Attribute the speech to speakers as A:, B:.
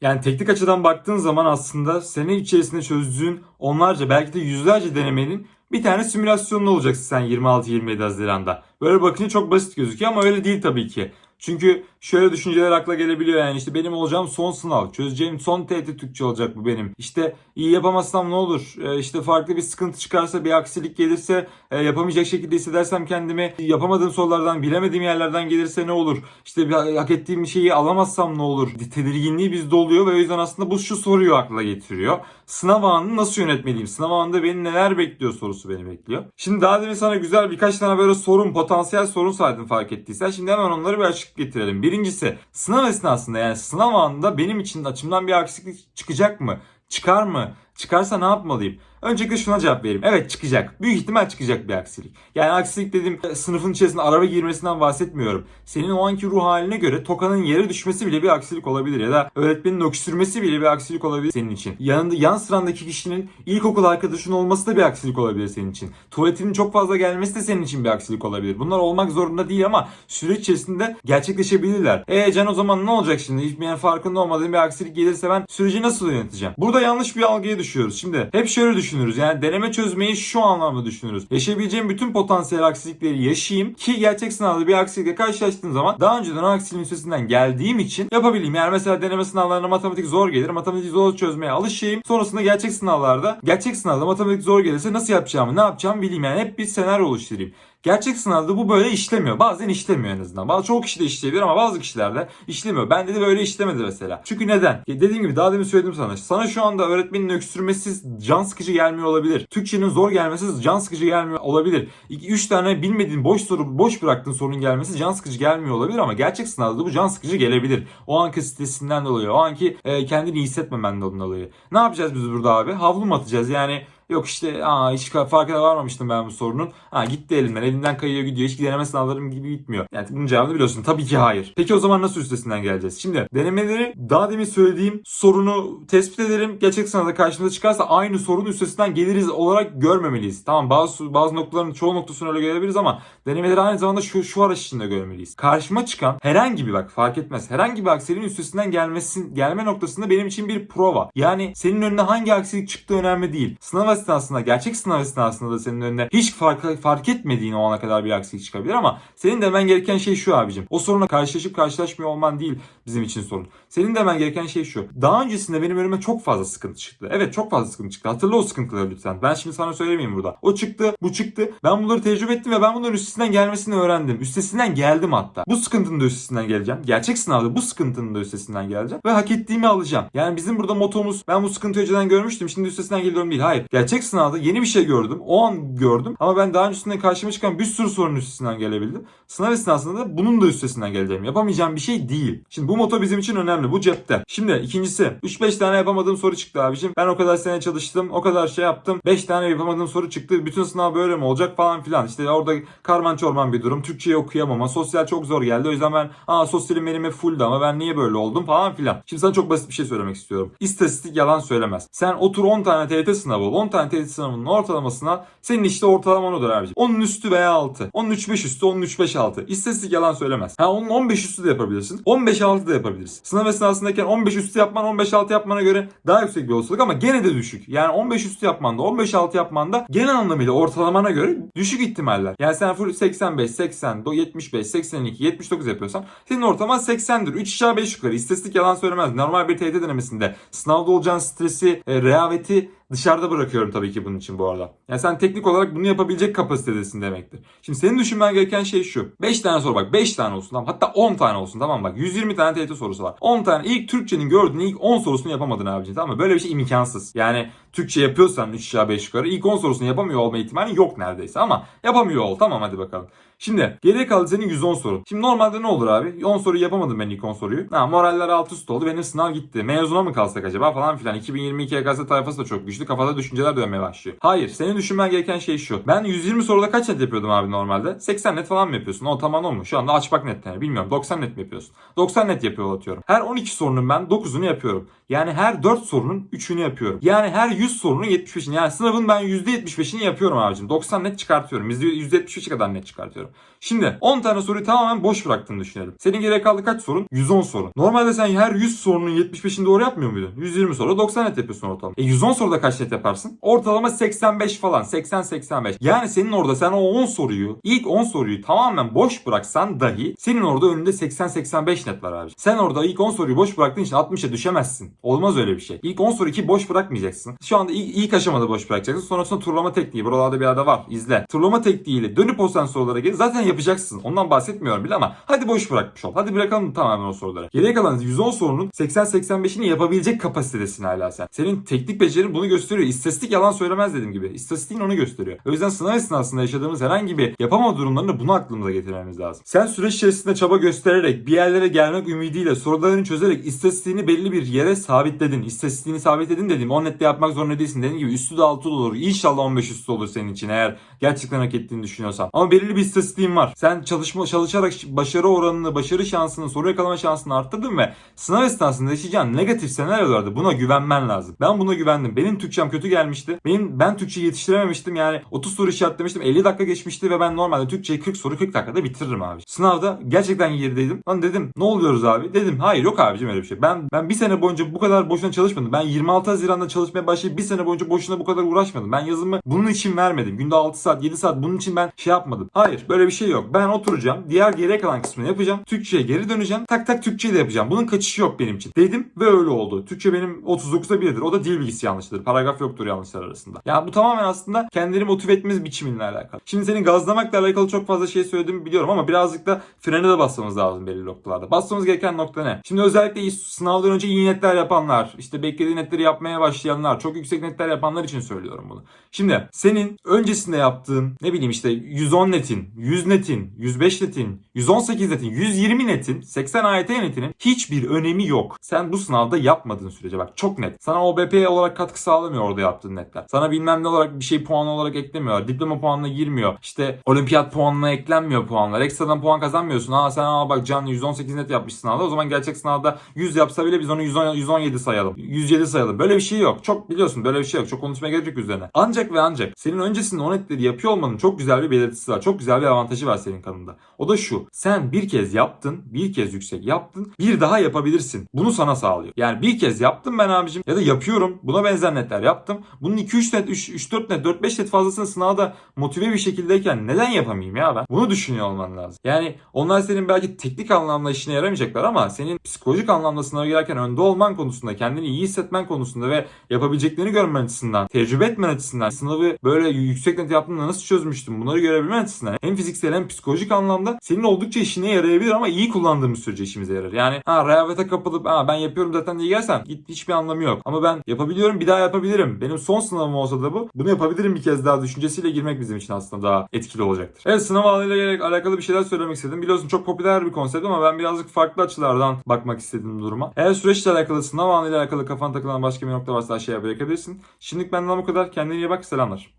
A: Yani teknik açıdan baktığın zaman aslında sene içerisinde çözdüğün onlarca belki de yüzlerce denemenin bir tane simülasyonlu olacaksın sen 26-27 Haziran'da. Böyle bakınca çok basit gözüküyor ama öyle değil tabii ki. Çünkü şöyle düşünceler akla gelebiliyor yani işte benim olacağım son sınav, çözeceğim son TET Türkçe olacak bu benim. İşte iyi yapamazsam ne olur, Ee, işte farklı bir sıkıntı çıkarsa, bir aksilik gelirse, e, yapamayacak şekilde hissedersem kendimi, yapamadığım sorulardan, bilemediğim yerlerden gelirse ne olur, işte bir hak ettiğim şeyi alamazsam ne olur, tedirginliği bizde oluyor ve o yüzden aslında bu şu soruyu akla getiriyor. Sınav anını nasıl yönetmeliyim? Sınav anında beni neler bekliyor sorusu beni bekliyor. Şimdi daha demin sana güzel birkaç tane böyle sorun, potansiyel sorun saydım fark ettiysen. Şimdi hemen onları bir açık getirelim. Birincisi sınav esnasında yani sınav anında benim için açımdan bir aksilik çıkacak mı? Çıkar mı? Çıkarsa ne yapmalıyım? Öncelikle şuna cevap vereyim. Evet çıkacak. Büyük ihtimal çıkacak bir aksilik. Yani aksilik dediğim e, sınıfın içerisinde araba girmesinden bahsetmiyorum. Senin o anki ruh haline göre tokanın yere düşmesi bile bir aksilik olabilir. Ya da öğretmenin öksürmesi bile bir aksilik olabilir senin için. Yanında yan sırandaki kişinin ilkokul arkadaşın olması da bir aksilik olabilir senin için. Tuvaletinin çok fazla gelmesi de senin için bir aksilik olabilir. Bunlar olmak zorunda değil ama süreç içerisinde gerçekleşebilirler. E Can o zaman ne olacak şimdi? Hiçbir yani farkında olmadığım bir aksilik gelirse ben süreci nasıl yöneteceğim? Burada yanlış bir algıya düşüyoruz. Şimdi hep şöyle düşünürüz. Yani deneme çözmeyi şu anlamda düşünürüz. Yaşayabileceğim bütün potansiyel aksilikleri yaşayayım ki gerçek sınavda bir aksilikle karşılaştığım zaman daha önceden o aksiliğin üstesinden geldiğim için yapabileyim. Yani mesela deneme sınavlarında matematik zor gelir. Matematik zor çözmeye alışayım. Sonrasında gerçek sınavlarda gerçek sınavda matematik zor gelirse nasıl yapacağımı ne yapacağımı bileyim. Yani hep bir senaryo oluşturayım. Gerçek sınavda bu böyle işlemiyor. Bazen işlemiyor en azından. Bazı çoğu kişi de işleyebilir ama bazı kişilerde işlemiyor. Ben de böyle işlemedi mesela. Çünkü neden? Ya dediğim gibi daha demin söyledim sana. Sana şu anda öğretmenin öksürmesi can sıkıcı gelmiyor olabilir. Türkçenin zor gelmesi can sıkıcı gelmiyor olabilir. 3 tane bilmediğin boş soru, boş bıraktığın sorunun gelmesi can sıkıcı gelmiyor olabilir ama gerçek sınavda bu can sıkıcı gelebilir. O anki stresinden dolayı, o anki e, kendini iyi hissetmemenden dolayı. Ne yapacağız biz burada abi? Havlu mu atacağız? Yani Yok işte aa hiç farkına varmamıştım ben bu sorunun. Ha gitti elimden. Elimden kayıyor gidiyor. Hiç deneme sınavlarım gibi gitmiyor. Yani bunun cevabını biliyorsun. Tabii ki hayır. Peki o zaman nasıl üstesinden geleceğiz? Şimdi denemeleri daha demin söylediğim sorunu tespit ederim. Gerçek sınavda karşımıza çıkarsa aynı sorunun üstesinden geliriz olarak görmemeliyiz. Tamam bazı bazı noktaların çoğu noktasını öyle görebiliriz ama denemeleri aynı zamanda şu şu araç içinde görmeliyiz. Karşıma çıkan herhangi bir bak fark etmez. Herhangi bir aksiliğin üstesinden gelmesin gelme noktasında benim için bir prova. Yani senin önüne hangi aksilik çıktığı önemli değil. Sınav esnasında, gerçek sınav esnasında da senin önüne hiç fark, fark etmediğin o ana kadar bir aksilik çıkabilir ama senin demen gereken şey şu abicim. O sorunla karşılaşıp karşılaşmıyor olman değil bizim için sorun. Senin demen gereken şey şu. Daha öncesinde benim önüme çok fazla sıkıntı çıktı. Evet çok fazla sıkıntı çıktı. Hatırla o sıkıntıları lütfen. Ben şimdi sana söylemeyeyim burada. O çıktı, bu çıktı. Ben bunları tecrübe ettim ve ben bunların üstesinden gelmesini öğrendim. Üstesinden geldim hatta. Bu sıkıntının da üstesinden geleceğim. Gerçek sınavda bu sıkıntının da üstesinden geleceğim. Ve hak ettiğimi alacağım. Yani bizim burada motomuz ben bu sıkıntıyı önceden görmüştüm. Şimdi üstesinden geliyorum değil. Hayır. Gerçek sınavda yeni bir şey gördüm. O an gördüm. Ama ben daha öncesinde karşıma çıkan bir sürü sorunun üstesinden gelebildim. Sınav esnasında da bunun da üstesinden geleceğim. Yapamayacağım bir şey değil. Şimdi bu moto bizim için önemli. Bu cepte. Şimdi ikincisi. 3-5 tane yapamadığım soru çıktı abicim. Ben o kadar sene çalıştım. O kadar şey yaptım. 5 tane yapamadığım soru çıktı. Bütün sınav böyle mi olacak falan filan. İşte orada karman çorman bir durum. Türkçeyi okuyamama. Sosyal çok zor geldi. O yüzden ben aa sosyalim benim hep fulldü ama ben niye böyle oldum falan filan. Şimdi sana çok basit bir şey söylemek istiyorum. İstatistik yalan söylemez. Sen otur 10 tane TYT sınavı ol. 10 tane TYT sınavının ortalamasına senin işte ortalaman odur abicim. Onun üstü veya altı. Onun 3-5 üstü, onun 3-5 altı. İstatistik yalan söylemez. Ha onun 15 üstü de yapabilirsin. 15 altı da yapabilirsin. Sınav esnasındayken 15 üstü yapman 15 altı yapmana göre daha yüksek bir olasılık ama gene de düşük. Yani 15 üstü yapmanda 15 altı yapmanda genel anlamıyla ortalamana göre düşük ihtimaller. Yani sen full 85, 80, 75, 82, 79 yapıyorsan senin ortalaman 80'dir. 3 aşağı 5 yukarı. İstatistik yalan söylemez. Normal bir TYT denemesinde sınavda olacağın stresi, e, rehaveti Dışarıda bırakıyorum tabii ki bunun için bu arada. Yani sen teknik olarak bunu yapabilecek kapasitedesin demektir. Şimdi senin düşünmen gereken şey şu. 5 tane soru bak 5 tane olsun tamam. Hatta 10 tane olsun tamam bak. 120 tane TYT sorusu var. 10 tane ilk Türkçenin gördüğün ilk 10 sorusunu yapamadın abicim tamam mı? Böyle bir şey imkansız. Yani Türkçe yapıyorsan 3 aşağı 5 yukarı ilk 10 sorusunu yapamıyor olma ihtimali yok neredeyse ama yapamıyor ol tamam hadi bakalım. Şimdi geriye kaldı senin 110 sorun. Şimdi normalde ne olur abi? 10 soruyu yapamadım ben ilk 10 soruyu. Ha, moraller alt üst oldu. Benim sınav gitti. Mezuna mı kalsak acaba falan filan. 2022 YKS tayfası da çok güçlü. Kafada düşünceler dönmeye başlıyor. Hayır. Senin düşünmen gereken şey şu. Ben 120 soruda kaç net yapıyordum abi normalde? 80 net falan mı yapıyorsun? O tamam o mu? Şu anda açmak net yani. Bilmiyorum. 90 net mi yapıyorsun? 90 net yapıyor atıyorum. Her 12 sorunun ben 9'unu yapıyorum. Yani her 4 sorunun 3'ünü yapıyorum. Yani her 100 sorunun 75'ini. Yani sınavın ben %75'ini yapıyorum abicim. 90 net çıkartıyorum. %75'i kadar net çıkartıyorum. Düşünüyorum. Şimdi 10 tane soruyu tamamen boş bıraktığını düşünelim. Senin geriye kaldı kaç sorun? 110 sorun. Normalde sen her 100 sorunun 75'ini doğru yapmıyor muydun? 120 soruda 90 net yapıyorsun ortalama. E 110 soruda kaç net yaparsın? Ortalama 85 falan. 80-85. Yani senin orada sen o 10 soruyu, ilk 10 soruyu tamamen boş bıraksan dahi senin orada önünde 80-85 net var abi. Sen orada ilk 10 soruyu boş bıraktığın için 60'a düşemezsin. Olmaz öyle bir şey. İlk 10 soruyu ki boş bırakmayacaksın. Şu anda ilk, ilk aşamada boş bırakacaksın. Sonrasında turlama tekniği. Buralarda bir yerde var. İzle. Turlama tekniğiyle dönüp o sen sorulara gel. Zaten yapacaksın. Ondan bahsetmiyorum bile ama hadi boş bırakmış ol. Hadi bırakalım tamamen o soruları. Geriye kalan 110 sorunun 80-85'ini yapabilecek kapasitedesin hala sen. Senin teknik becerin bunu gösteriyor. İstatistik yalan söylemez dediğim gibi. İstatistiğin onu gösteriyor. O yüzden sınav esnasında yaşadığımız herhangi bir yapama durumlarında bunu aklımıza getirmemiz lazım. Sen süreç içerisinde çaba göstererek bir yerlere gelmek ümidiyle sorularını çözerek istatistiğini belli bir yere sabitledin. İstatistiğini sabitledin dedim. 10 nette yapmak zorunda değilsin. Dediğim gibi üstü de altı olur. İnşallah 15 üstü olur senin için eğer gerçekten hak ettiğini düşünüyorsan. Ama belirli bir istatistiğin var. Sen çalışma çalışarak başarı oranını, başarı şansını, soru yakalama şansını arttırdın ve sınav esnasında yaşayacağın negatif senaryolarda buna güvenmen lazım. Ben buna güvendim. Benim Türkçem kötü gelmişti. Benim ben Türkçe yetiştirememiştim. Yani 30 soru işaretlemiştim. 50 dakika geçmişti ve ben normalde Türkçeyi 40 soru 40 dakikada bitiririm abi. Sınavda gerçekten gerideydim. Lan dedim ne oluyoruz abi? Dedim hayır yok abicim öyle bir şey. Ben ben bir sene boyunca bu kadar boşuna çalışmadım. Ben 26 Haziran'da çalışmaya başlayıp bir sene boyunca boşuna bu kadar uğraşmadım. Ben yazımı bunun için vermedim. Günde 6 saat 7 saat bunun için ben şey yapmadım. Hayır böyle bir şey yok. Ben oturacağım. Diğer geriye kalan kısmını yapacağım. Türkçe'ye geri döneceğim. Tak tak Türkçeyi de yapacağım. Bunun kaçışı yok benim için. Dedim ve öyle oldu. Türkçe benim 39'da 1'dir. O da dil bilgisi yanlıştır. Paragraf yoktur yanlışlar arasında. Yani bu tamamen aslında kendini motive etmemiz biçiminle alakalı. Şimdi senin gazlamakla alakalı çok fazla şey söylediğimi biliyorum ama birazcık da frene de basmamız lazım belli noktalarda. Basmamız gereken nokta ne? Şimdi özellikle sınavdan önce iyi netler yapanlar, işte beklediği netleri yapmaya başlayanlar, çok yüksek netler yapanlar için söylüyorum bunu. Şimdi senin öncesinde yaptığın ne bileyim işte 110 netin, 100 netin, 105 netin, 118 netin, 120 netin, 80 AYT netinin hiçbir önemi yok. Sen bu sınavda yapmadığın sürece bak çok net. Sana OBP olarak katkı sağlamıyor orada yaptığın netler. Sana bilmem ne olarak bir şey puan olarak eklemiyor. Diploma puanına girmiyor. İşte olimpiyat puanına eklenmiyor puanlar. Ekstradan puan kazanmıyorsun. Aa sen aa bak Can 118 net yapmış sınavda. O zaman gerçek sınavda 100 yapsa bile biz onu 110, 117 sayalım. 107 sayalım. Böyle bir şey yok. Çok biliyorsun böyle bir şey yok. Çok konuşmaya gerek yok üzerine. Ancak ve ancak senin öncesinde o netleri yapıyor olmanın çok güzel bir belirtisi var. Çok güzel bir avantajı var senin kanında. O da şu. Sen bir kez yaptın, bir kez yüksek yaptın, bir daha yapabilirsin. Bunu sana sağlıyor. Yani bir kez yaptım ben abicim ya da yapıyorum. Buna benzer netler yaptım. Bunun 2-3 net, 3-4 net, 4-5 net fazlasını sınavda motive bir şekildeyken neden yapamayayım ya ben? Bunu düşünüyor olman lazım. Yani onlar senin belki teknik anlamda işine yaramayacaklar ama senin psikolojik anlamda sınava girerken önde olman konusunda, kendini iyi hissetmen konusunda ve yapabileceklerini görmen açısından, tecrübe etmen açısından, sınavı böyle yüksek net yaptığında nasıl çözmüştüm bunları görebilmen açısından hem fiziksel hem psikolojik anlamda senin oldukça işine yarayabilir ama iyi kullandığımız sürece işimize yarar. Yani ha rehavete kapılıp ha ben yapıyorum zaten diye gelsen git hiçbir anlamı yok. Ama ben yapabiliyorum bir daha yapabilirim. Benim son sınavım olsa da bu. Bunu yapabilirim bir kez daha düşüncesiyle girmek bizim için aslında daha etkili olacaktır. Evet sınav alanıyla alakalı bir şeyler söylemek istedim. Biliyorsun çok popüler bir konsept ama ben birazcık farklı açılardan bakmak istedim duruma. Eğer süreçle alakalı sınav alanıyla alakalı kafan takılan başka bir nokta varsa aşağıya bırakabilirsin. Şimdilik benden bu kadar. Kendine iyi bak. Selamlar.